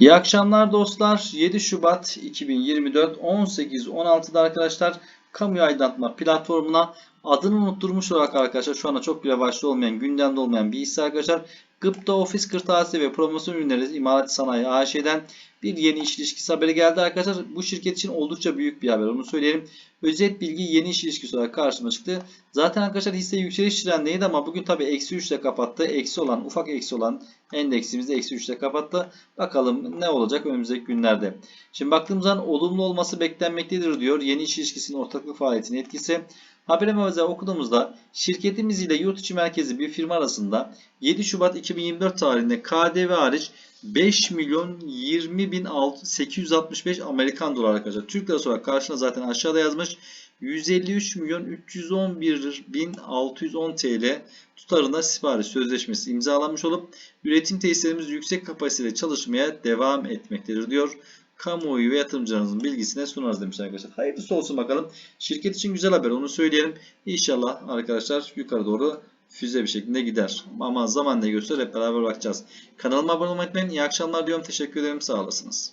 İyi akşamlar dostlar. 7 Şubat 2024 18.16'da arkadaşlar kamu aydınlatma platformuna adını unutturmuş olarak arkadaşlar şu anda çok bile başta olmayan gündemde olmayan bir hisse arkadaşlar. Gıpta Ofis Kırtasiye ve Promosyon Ürünleri İmalat Sanayi AŞ'den bir yeni iş ilişkisi haberi geldi arkadaşlar. Bu şirket için oldukça büyük bir haber onu söyleyelim. Özet bilgi yeni iş ilişkisi olarak karşıma çıktı. Zaten arkadaşlar hisse yükseliş trendindeydi ama bugün tabi eksi 3 ile kapattı. Eksi olan ufak eksi olan endeksimizi eksi 3 ile kapattı. Bakalım ne olacak önümüzdeki günlerde. Şimdi baktığımız zaman olumlu olması beklenmektedir diyor. Yeni iş ilişkisinin ortaklık faaliyetinin etkisi. Habere özel okuduğumuzda şirketimiz ile yurt içi merkezi bir firma arasında 7 Şubat 2024 tarihinde KDV hariç 5 milyon 20 bin 865 Amerikan dolar arkadaşlar. Türk lirası olarak karşına zaten aşağıda yazmış. 153 milyon 311 bin 610 TL tutarında sipariş sözleşmesi imzalanmış olup üretim tesislerimiz yüksek kapasiteyle çalışmaya devam etmektedir diyor. Kamuoyu ve yatırımcılarınızın bilgisine sunarız demiş arkadaşlar. Hayırlısı olsun bakalım. Şirket için güzel haber onu söyleyelim. İnşallah arkadaşlar yukarı doğru füze bir şekilde gider. Ama zaman ne gösterir hep beraber bakacağız. Kanalıma abone olmayı unutmayın. İyi akşamlar diyorum. Teşekkür ederim. Sağ olasınız.